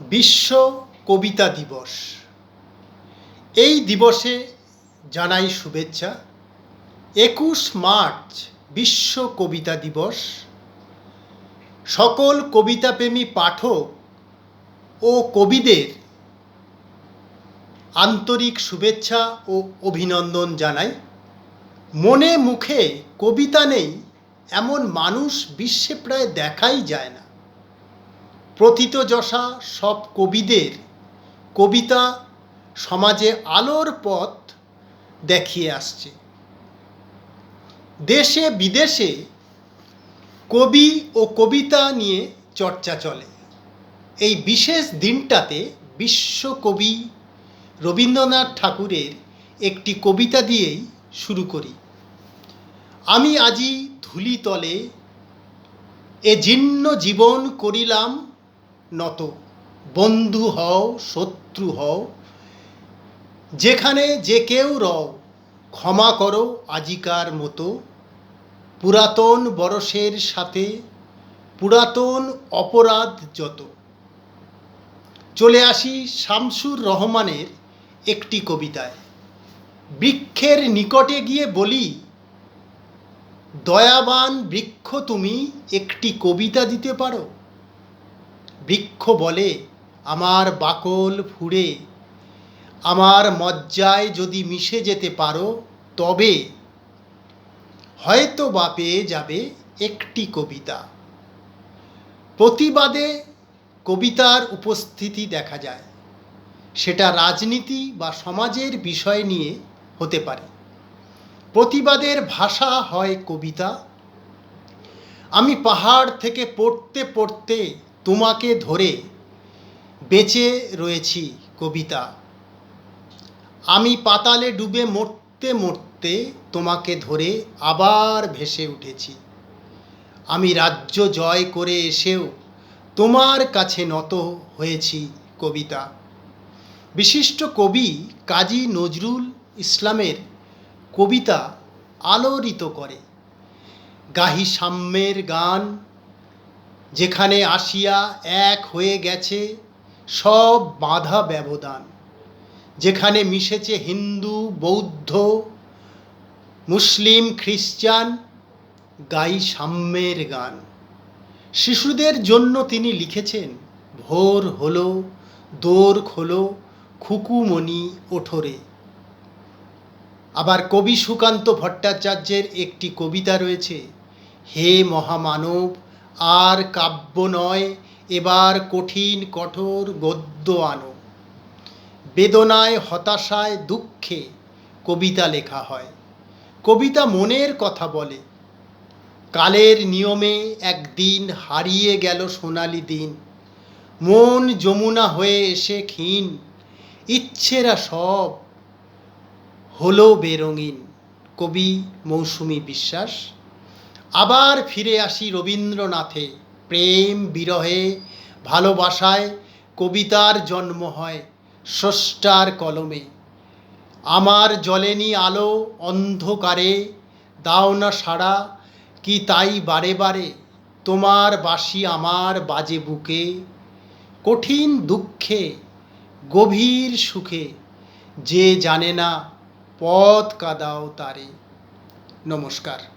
বিশ্ব কবিতা দিবস। এই দিবসে জানাই শুভেচ্ছা। একুশ মার্চ বিশ্ব কবিতা দিবস। সকল কবিতাপ্রেমী পাঠক ও কবিদের আন্তরিক শুভেচ্ছা ও অভিনন্দন জানাই। মনে মুখে কবিতা নেই, এমন মানুষ বিশ্বে প্রায় দেখাই যায় না। প্রথিতযশা সব কবিদের কবিতা সমাজে আলোর পথ দেখিয়ে আসছে। দেশে বিদেশে কবি ও কবিতা নিয়ে চর্চা চলে। এই বিশেষ দিনটাতে বিশ্বকবি রবীন্দ্রনাথ ঠাকুরের একটি কবিতা দিয়েই শুরু করি। আমি আজি ধূলিতলে এ জীর্ণ জীবন করিলাম নত। বন্ধু হও, শত্রু হও। যেখানে যে কেউ রও, ক্ষমা করো আজিকার মতো। পুরাতন বরসের সাথে পুরাতন অপরাধ যত। চলে আসি শামসুর রহমানের একটি কবিতায়। বৃক্ষের নিকটে গিয়ে বলি, দয়াবান বৃক্ষ তুমি একটি কবিতা দিতে পারো? বৃক্ষ বলে, আমার বাকল ফুঁড়ে। আমার মজ্জায় যদি মিশে যেতে পারো, তবে হয়তো বা পেয়ে যাবে একটি কবিতা। প্রতিবাদে কবিতার উপস্থিতি দেখা যায়। সেটা রাজনীতি বা সমাজের বিষয় নিয়ে হতে পারে। প্রতিবাদের ভাষা হয় কবিতা। আমি পাহাড় থেকে পড়তে পড়তে তোমাকে ধরে বেঁচে রয়েছি কবিতা। আমি পাতালে ডুবে মরতে মরতে তোমাকে ধরে আবার ভেসে উঠেছি। আমি রাজ্য জয় করে এসেও তোমার কাছে নত হয়েছি কবিতা। বিশিষ্ট কবি কাজী নজরুল ইসলামের কবিতা আলোড়িত করে। গাহি সাম্যের গান যেখানে আসিয়া এক হয়ে গেছে সব বাধা ব্যবধান। যেখানে মিশেছে হিন্দু, বৌদ্ধ, মুসলিম, খ্রিস্টান গাই সাম্যের গান। শিশুদের জন্য তিনি লিখেছেন, ভোর হলো, দোর খোলো, খুকুমণি ওঠরে। আবার কবি সুকান্ত ভট্টাচার্যের একটি কবিতা রয়েছে, হে মহামানব আর কাব্য নয়, এবার কঠিন, কঠোর গদ্য আনো। বেদনায়, হতাশায়, দুঃখে কবিতা লেখা হয়। কবিতা মনের কথা বলে। কালের নিয়মে একদিন হারিয়ে গেল সোনালি দিন। মন যমুনা হয়ে এসে ক্ষীণ, ইচ্ছেরা সব হলো বেরঙিন। কবি মৌসুমী বিশ্বাস। আবার ফিরে আসি রবীন্দ্রনাথে। প্রেম বিরহে, ভালোবাসায় কবিতার জন্ম হয় স্রষ্টার কলমে। আমার জলেনি আলো অন্ধকারে, দাও না সাড়া, কি তাই বারে বারে? তোমার বাসি আমার বাজে বুকে। কঠিন দুঃখে, গভীর সুখে, যে জানে না পথ কাদাও তারে। নমস্কার।